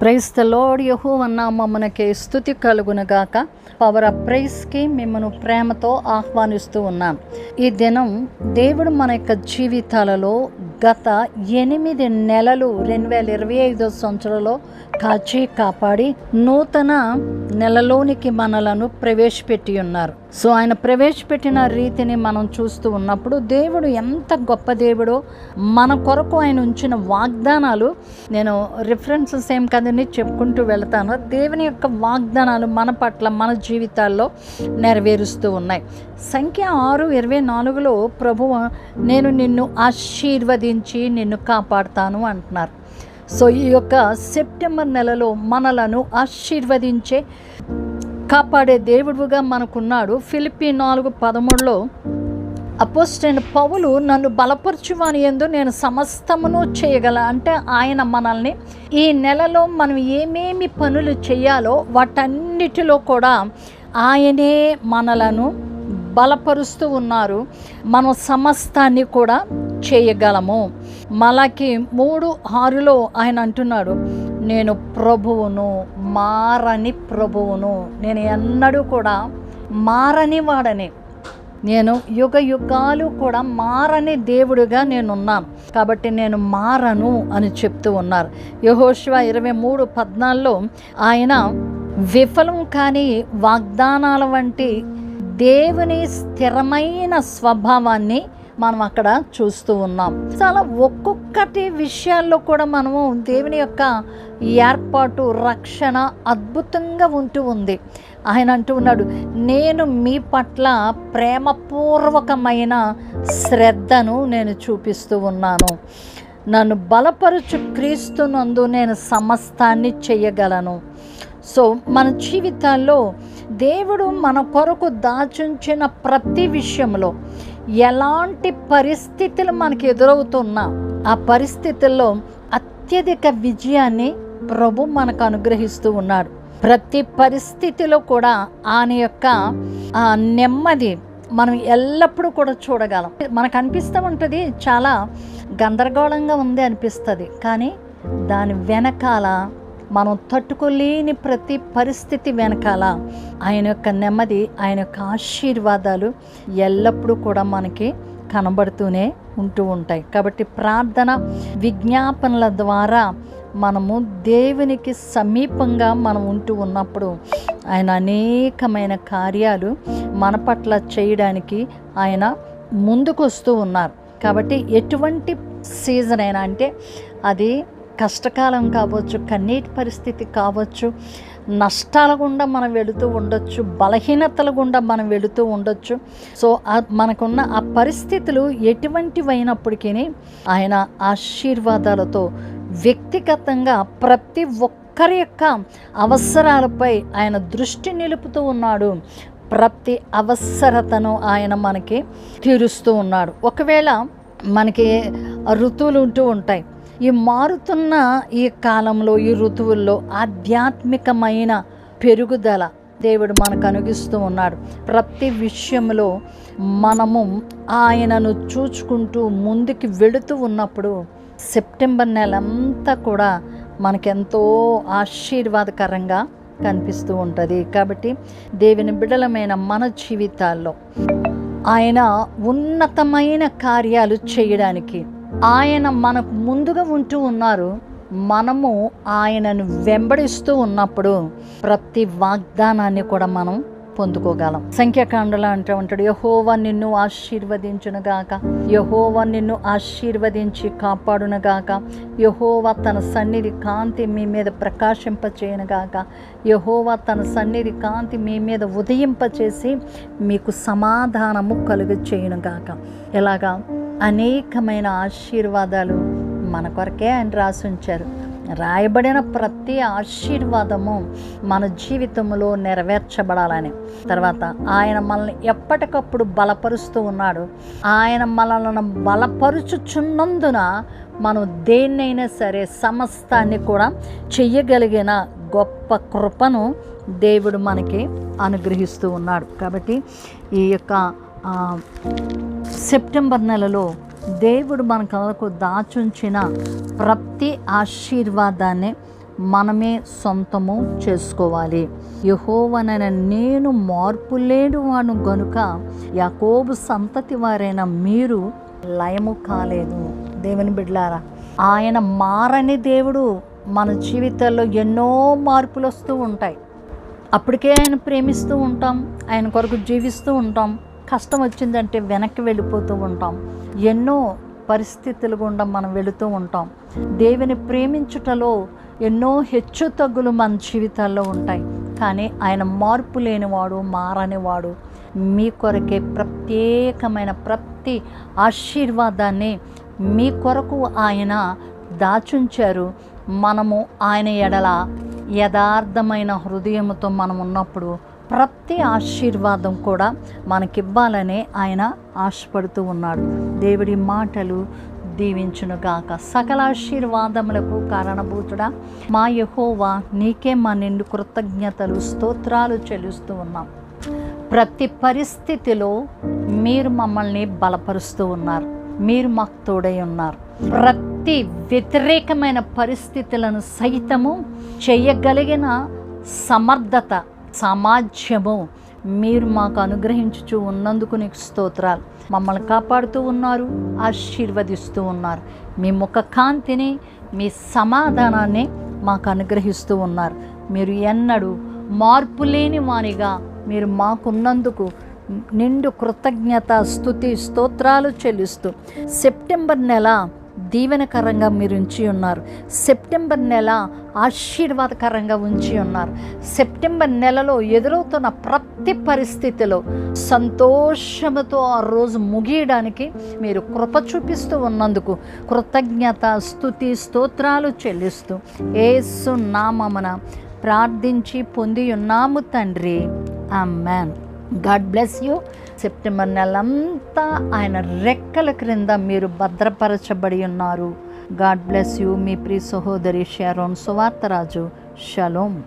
Price the load యహో అన్నామమ్మనకి స్థుతి కలుగునగాక. పవర్ ఆఫ్ ప్రైస్కి మిమ్మను ప్రేమతో ఆహ్వానిస్తూ ఉన్నాం. ఈ దినం దేవుడు మన యొక్క జీవితాలలో గత ఎనిమిది నెలలు రెండు వేల ఇరవై ఐదో సంవత్సరంలో కాచి కాపాడి నూతన నెలలోనికి మనలను ప్రవేశపెట్టి ఉన్నారు. సో ఆయన ప్రవేశపెట్టిన రీతిని మనం చూస్తూ ఉన్నప్పుడు దేవుడు ఎంత గొప్ప దేవుడో మన కొరకు ఆయన ఉంచిన వాగ్దానాలు నేను రిఫరెన్సెస్ ఏం కదని చెప్పుకుంటూ వెళ్తాను. దేవుని యొక్క వాగ్దానాలు మన పట్ల మన జీవితాల్లో నెరవేరుస్తూ ఉన్నాయి. సంఖ్య ఆరు ఇరవై నాలుగులో ప్రభువు నేను నిన్ను ఆశీర్వదించి నిన్ను కాపాడుతాను అంటున్నారు. సో ఈ యొక్క సెప్టెంబర్ నెలలో మనలను ఆశీర్వదించే కాపాడే దేవుడుగా మనకున్నాడు. ఫిలిపి నాలుగు పదమూడులో అపోస్టైన పౌలు నన్ను బలపరచువాని ఎందు నేను సమస్తమును చేయగల అంటే ఆయన మనల్ని ఈ నెలలో మనం ఏమేమి పనులు చేయాలో వాటన్నిటిలో కూడా ఆయనే మనలను బలపరుస్తూ ఉన్నారు. మనం సమస్తాన్ని కూడా చేయగలము. మనకి మూడు ఆరులో ఆయన అంటున్నాడు నేను ప్రభువును మారని ప్రభువును. నేను ఎన్నడూ కూడా మారని వాడని. నేను యుగ యుగాలు కూడా మారని దేవుడుగా నేనున్నాను కాబట్టి నేను మారను అని చెప్తూ ఉన్నారు. యహోశివ ఇరవై మూడు పద్నాలుగులో ఆయన విఫలం కాని వాగ్దానాల వంటి దేవుని స్థిరమైన స్వభావాన్ని మనం అక్కడ చూస్తూ ఉన్నాం. చాలా ఒక్కొక్కటి విషయాల్లో కూడా మనము దేవుని యొక్క ఏర్పాటు రక్షణ అద్భుతంగా ఉంటూ ఉంది. ఆయన అంటూ ఉన్నాడు నేను మీ పట్ల ప్రేమపూర్వకమైన శ్రద్ధను నేను చూపిస్తూ ఉన్నాను. నన్ను బలపరుచు క్రీస్తునందు నేను సమస్తాన్ని చేయగలను. సో మన జీవితాల్లో దేవుడు మన కొరకు దాచుంచిన ప్రతి విషయంలో ఎలాంటి పరిస్థితులు మనకు ఎదురవుతున్నా ఆ పరిస్థితుల్లో అత్యధిక విజయాన్ని ప్రభు మనకు అనుగ్రహిస్తూ ఉన్నాడు. ప్రతి పరిస్థితిలో కూడా ఆయన యొక్క ఆ నెమ్మది మనం ఎల్లప్పుడూ కూడా చూడగలం. మనకు అనిపిస్తూ ఉంటుంది చాలా గందరగోళంగా ఉంది అనిపిస్తుంది. కానీ దాని వెనకాల మనం తట్టుకోలేని ప్రతి పరిస్థితి వెనకాల ఆయన యొక్క నెమ్మది ఆయన యొక్క ఆశీర్వాదాలు ఎల్లప్పుడూ కూడా మనకి కనబడుతూనే ఉంటూ ఉంటాయి. కాబట్టి ప్రార్థన విజ్ఞాపనల ద్వారా మనము దేవునికి సమీపంగా మనం ఉంటూ ఉన్నప్పుడు ఆయన అనేకమైన కార్యాలు మన పట్ల చేయడానికి ఆయన ముందుకు వస్తూ ఉన్నారు. కాబట్టి ఎటువంటి సీజన్ అయినా అంటే అది కష్టకాలం కావచ్చు కన్నీటి పరిస్థితి కావచ్చు నష్టాల గుండా మనం వెళుతూ ఉండొచ్చు బలహీనతల గుండా మనం వెళుతూ ఉండొచ్చు. సో మనకున్న ఆ పరిస్థితులు ఎటువంటివైనప్పటికీ ఆయన ఆశీర్వాదాలతో వ్యక్తిగతంగా ప్రతి ఒక్కరి యొక్క అవసరాలపై ఆయన దృష్టి నిలుపుతూ ఉన్నాడు. ప్రతి అవసరతను ఆయన మనకి తీరుస్తూ ఉన్నాడు. ఒకవేళ మనకి ఋతువులు ఉంటూ ఉంటాయి. ఈ మారుతున్న ఈ కాలంలో ఈ ఋతువుల్లో ఆధ్యాత్మికమైన పెరుగుదల దేవుడు మనకు అనుగిస్తూ ఉన్నాడు. ప్రతి విషయంలో మనము ఆయనను చూచుకుంటూ ముందుకు వెళుతూ ఉన్నప్పుడు సెప్టెంబర్ నెల అంతా కూడా మనకెంతో ఆశీర్వాదకరంగా కనిపిస్తూ ఉంటుంది. కాబట్టి దేవుని బిడలమైన మన జీవితాల్లో ఆయన ఉన్నతమైన కార్యాలు చేయడానికి ఆయన మనకు ముందుగా ఉంటూ ఉన్నారు. మనము ఆయనను వెంబడిస్తూ ఉన్నప్పుడు ప్రతి వాగ్దానాన్ని కూడా మనం పొందుకోగలం. సంఖ్యాకాండలో అంటూ ఉంటాడు యహోవా నిన్ను ఆశీర్వదించునుగాక యహోవా నిన్ను ఆశీర్వదించి కాపాడునుగాక యహోవా తన సన్నిధి కాంతి మీ మీద ప్రకాశింపచేయనుగాక యహోవా తన సన్నిధి కాంతి మీ మీద ఉదయింపచేసి మీకు సమాధానము కలుగు చేయనుగాక ఎలాగా? అనేకమైన ఆశీర్వాదాలు మన కొరకే ఆయన రాసి ఉంచారు రాయబడిన ప్రతి ఆశీర్వాదము మన జీవితంలో నెరవేర్చబడాలని. తర్వాత ఆయన మనల్ని ఎప్పటికప్పుడు బలపరుస్తూ ఉన్నాడు. ఆయన మనల్ని బలపరుచుచున్నందున మనం దేన్నైనా సరే సమస్తాన్ని కూడా చెయ్యగలిగిన గొప్ప కృపను దేవుడు మనకి అనుగ్రహిస్తూ ఉన్నాడు. కాబట్టి ఈ యొక్క సెప్టెంబర్ నెలలో దేవుడు మన కళకు దాచుంచిన ప్రతి ఆశీర్వాదాన్ని మనమే సొంతము చేసుకోవాలి. యహోవనైన నేను మార్పు లేని వాడు గనుక యాకోబు సంతతి వారైన మీరు లయము కాలేదు. దేవుని బిడ్లారా ఆయన మారని దేవుడు మన జీవితాల్లో ఎన్నో మార్పులు వస్తూ ఉంటాయి. అప్పటికే ఆయన ప్రేమిస్తూ ఉంటాం ఆయన కొరకు జీవిస్తూ ఉంటాం. కష్టం వచ్చిందంటే వెనక్కి వెళ్ళిపోతూ ఉంటాం. ఎన్నో పరిస్థితులు గుండా మనం వెళుతూ ఉంటాం. దేవుని ప్రేమించుటలో ఎన్నో హెచ్చు తగ్గులు మన జీవితాల్లో ఉంటాయి. కానీ ఆయన మార్పు లేనివాడు మారనివాడు మీ కొరకే ప్రత్యేకమైన ప్రతి ఆశీర్వాదాన్ని మీ కొరకు ఆయన దాచుంచారు. మనము ఆయన ఎడల యథార్థమైన హృదయంతో మనం ఉన్నప్పుడు ప్రతి ఆశీర్వాదం కూడా మనకివ్వాలనే ఆయన ఆశపడుతూ ఉన్నాడు. దేవుడి మాటలు దీవించునుగాక సకల ఆశీర్వాదములకు కారణభూతుడా మా యహోవా నీకే మా నిండు కృతజ్ఞతలు స్తోత్రాలు చెల్లిస్తూ ఉన్నాం. ప్రతి పరిస్థితిలో మీరు మమ్మల్ని బలపరుస్తూ ఉన్నారు. మీరు మాకు తోడై ఉన్నారు. ప్రతి వ్యతిరేకమైన పరిస్థితులను సైతము చేయగలిగిన సమర్థత సమాజము మీరు మాకు అనుగ్రహించుచు ఉన్నందుకు నీకు స్తోత్రాలు. మమ్మల్ని కాపాడుతూ ఉన్నారు ఆశీర్వదిస్తూ ఉన్నారు. మీ ముఖ కాంతిని మీ సమాధానాన్ని మాకు అనుగ్రహిస్తూ ఉన్నారు. మీరు ఎన్నడూ మార్పు లేని వానిగా మీరు మాకున్నందుకు నిండు కృతజ్ఞత స్థుతి స్తోత్రాలు చెల్లిస్తూ. సెప్టెంబర్ నెల దీవెనకరంగా మీరు ఉంచి ఉన్నారు. సెప్టెంబర్ నెల ఆశీర్వాదకరంగా ఉంచి ఉన్నారు. సెప్టెంబర్ నెలలో ఎదురవుతున్న ప్రతి పరిస్థితిలో సంతోషముతో ఆ రోజు ముగియడానికి మీరు కృప చూపిస్తూ ఉన్నందుకు కృతజ్ఞత స్థుతి స్తోత్రాలు చెల్లిస్తూ ఏసు నామమున ప్రార్థించి పొంది ఉన్నాము తండ్రి. Man God bless you. September నెలంతా ఆయన రెక్కల క్రింద మీరు భద్రపరచబడి ఉన్నారు. గాడ్ బ్లెస్ యూ మీ ప్రియ సహోదరి షారోన్ సువార్తరాజు. షలోమ్